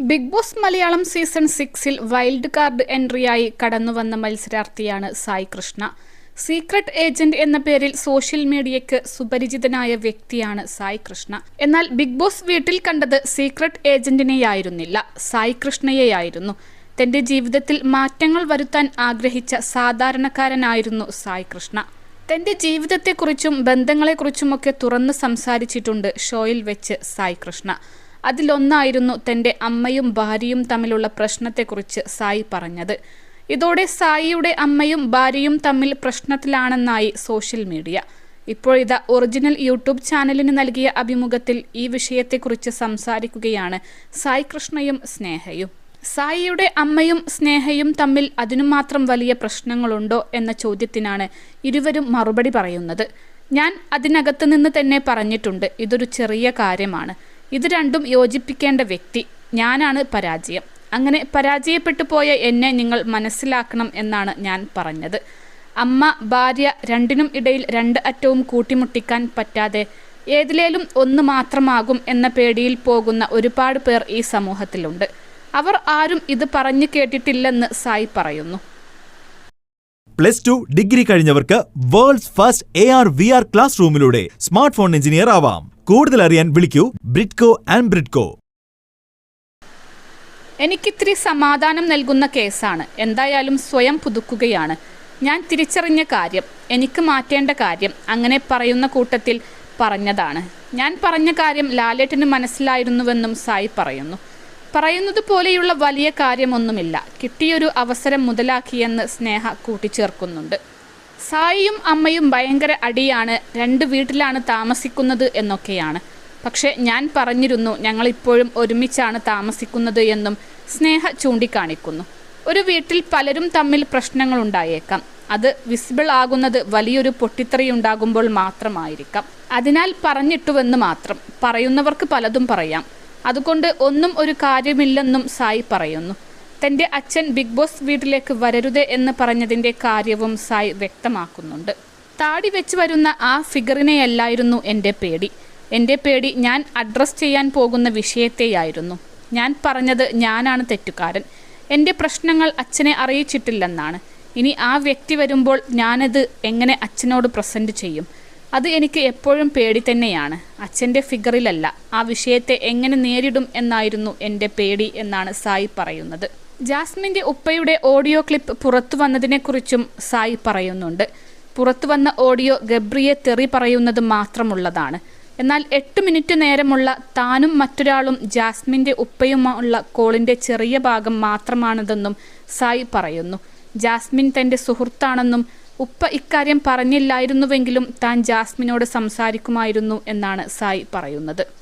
Big Boss Malayalam season സിക്സിൽ wild card എൻട്രിയായി കടന്നുവന്ന മത്സരാർത്ഥിയാണ് സായി കൃഷ്ണ. സീക്രട്ട് ഏജന്റ് എന്ന പേരിൽ സോഷ്യൽ മീഡിയയ്ക്ക് സുപരിചിതനായ വ്യക്തിയാണ് സായി കൃഷ്ണ. എന്നാൽ ബിഗ് ബോസ് വീട്ടിൽ കണ്ടത് സീക്രട്ട് ഏജന്റിനെയായിരുന്നില്ല സായി കൃഷ്ണയെയായിരുന്നു. തന്റെ ജീവിതത്തിൽ മാറ്റങ്ങൾ വരുത്താൻ ആഗ്രഹിച്ച സാധാരണക്കാരനായിരുന്നു സായി കൃഷ്ണ. തന്റെ ജീവിതത്തെക്കുറിച്ചും ബന്ധങ്ങളെക്കുറിച്ചുമൊക്കെ തുറന്ന് സംസാരിച്ചിട്ടുണ്ട് ഷോയിൽ വെച്ച് സായി കൃഷ്ണ. അതിലൊന്നായിരുന്നു തന്റെ അമ്മയും ഭാര്യയും തമ്മിലുള്ള പ്രശ്നത്തെക്കുറിച്ച് സായി പറഞ്ഞത്. ഇതോടെ സായിയുടെ അമ്മയും ഭാര്യയും തമ്മിൽ പ്രശ്നത്തിലാണെന്നായി സോഷ്യൽ മീഡിയ. ഇപ്പോഴിതാ ഒറിജിനൽ യൂട്യൂബ് ചാനലിന് നൽകിയ അഭിമുഖത്തിൽ ഈ വിഷയത്തെക്കുറിച്ച് സംസാരിക്കുകയാണ് സായി കൃഷ്ണയും സ്നേഹയും. സായിയുടെ അമ്മയും സ്നേഹയും തമ്മിൽ അതിനു മാത്രം വലിയ പ്രശ്നങ്ങളുണ്ടോ എന്ന ചോദ്യത്തിനാണ് ഇരുവരും മറുപടി പറയുന്നത്. ഞാൻ അതിനകത്ത് നിന്ന് തന്നെ പറഞ്ഞിട്ടുണ്ട് ഇതൊരു ചെറിയ കാര്യമാണ്. ഇത് രണ്ടും യോജിപ്പിക്കേണ്ട വ്യക്തി. ഞാനാണ് പരാജയം. അങ്ങനെ പരാജയപ്പെട്ടു പോയ എന്നെ നിങ്ങൾ മനസ്സിലാക്കണം എന്നാണ് ഞാൻ പറഞ്ഞത്. അമ്മ ഭാര്യ രണ്ടിനും ഇടയിൽ രണ്ട് അറ്റവും കൂട്ടിമുട്ടിക്കാൻ പറ്റാതെ ഏതിലേലും ഒന്ന് മാത്രമാകും എന്ന പേടിയിൽ പോകുന്ന ഒരുപാട് പേർ ഈ സമൂഹത്തിലുണ്ട്. അവർ ആരും ഇത് പറഞ്ഞു കേട്ടിട്ടില്ലെന്ന് സായി പറയുന്നു. Plus two degree കഴിഞ്ഞവർക്ക് world's first A R V R class റൂമിലൂടെ smart phone engineer ആവാം. കൂടുതൽ അറിയാൻ വിളിക്കൂ ബ്രിഡ്കോ ആൻഡ് ബ്രിഡ്കോ എനിക്കിത്തിരി സമാധാനം നൽകുന്ന കേസാണ്. എന്തായാലും സ്വയം പുതുക്കുകയാണ്. ഞാൻ തിരിച്ചറിഞ്ഞ കാര്യം എനിക്ക് മാറ്റേണ്ട കാര്യം അങ്ങനെ പറയുന്ന കൂട്ടത്തിൽ പറഞ്ഞതാണ്. ഞാൻ പറഞ്ഞ കാര്യം ലാലേട്ടിന് മനസ്സിലായിരുന്നുവെന്നും സായി പറയുന്നു. പറയുന്നത് പോലെയുള്ള വലിയ കാര്യമൊന്നുമില്ല. കിട്ടിയൊരു അവസരം മുതലാക്കിയെന്ന് സ്നേഹ കൂട്ടിച്ചേർക്കുന്നുണ്ട്. സായിയും അമ്മയും ഭയങ്കര അടിയാണ്. രണ്ട് വീട്ടിലാണ് താമസിക്കുന്നത് എന്നൊക്കെയാണ്. പക്ഷെ ഞാൻ പറഞ്ഞിരുന്നു ഞങ്ങൾ ഇപ്പോഴും ഒരുമിച്ചാണ് താമസിക്കുന്നത് എന്നും സ്നേഹ ചൂണ്ടിക്കാണിക്കുന്നു. ഒരു വീട്ടിൽ പലരും തമ്മിൽ പ്രശ്നങ്ങൾ ഉണ്ടായേക്കാം അത് വിസിബിൾ ആകുന്നത് വലിയൊരു പൊട്ടിത്തെറിയുണ്ടാകുമ്പോൾ മാത്രമായിരിക്കാം. അതിനാൽ പറഞ്ഞിട്ടുവെന്ന് മാത്രം പറയുന്നവർക്ക് പലതും പറയാം. അതുകൊണ്ട് ഒന്നും ഒരു കാര്യമില്ലെന്നും സായി പറയുന്നു. തന്റെ അച്ഛൻ ബിഗ് ബോസ് വീട്ടിലേക്ക് വരരുത് എന്ന് പറഞ്ഞതിന്റെ കാര്യവും സായ് വ്യക്തമാക്കുന്നുണ്ട്. താടി വെച്ച് വരുന്ന ആ ഫിഗറിനെയല്ലായിരുന്നു എന്റെ പേടി. എന്റെ പേടി ഞാൻ അഡ്രസ് ചെയ്യാൻ പോകുന്ന വിഷയത്തെയായിരുന്നു. ഞാൻ പറഞ്ഞത് ഞാനാണ് തെറ്റുകാരൻ. എന്റെ പ്രശ്നങ്ങൾ അച്ഛനെ അറിയിച്ചിട്ടില്ലെന്നാണ്. ഇനി ആ വ്യക്തി വരുമ്പോൾ ഞാനത് എങ്ങനെ അച്ഛനോട് പ്രസന്റ് ചെയ്യും? അത് എനിക്ക് എപ്പോഴും പേടി തന്നെയാണ്. അച്ഛന്റെ ഫിഗറിലല്ല. ആ വിഷയത്തെ എങ്ങനെ നേരിടും എന്നായിരുന്നു എന്റെ പേടി എന്നാണ് സായി പറയുന്നത്. ജാസ്മിന്റെ ഉപ്പയുടെ ഓഡിയോ ക്ലിപ്പ് പുറത്തു വന്നതിനെക്കുറിച്ചും സായി പറയുന്നുണ്ട്. പുറത്തു വന്ന ഓഡിയോ ഗബ്രിയെ തെറി പറയുന്നത് മാത്രമുള്ളതാണ്. എന്നാൽ എട്ട് മിനിറ്റ് നേരമുള്ള താനും മറ്റൊരാളും ജാസ്മിന്റെ ഉപ്പയുമുള്ള കോളിന്റെ ചെറിയ ഭാഗം മാത്രമാണിതെന്നും സായി പറയുന്നു. ജാസ്മിൻ തന്റെ സുഹൃത്താണെന്നും ഉപ്പ ഇക്കാര്യം പറഞ്ഞില്ലായിരുന്നുവെങ്കിലും താൻ ജാസ്മിനോട് സംസാരിക്കുമായിരുന്നു എന്നാണ് സായി പറയുന്നത്.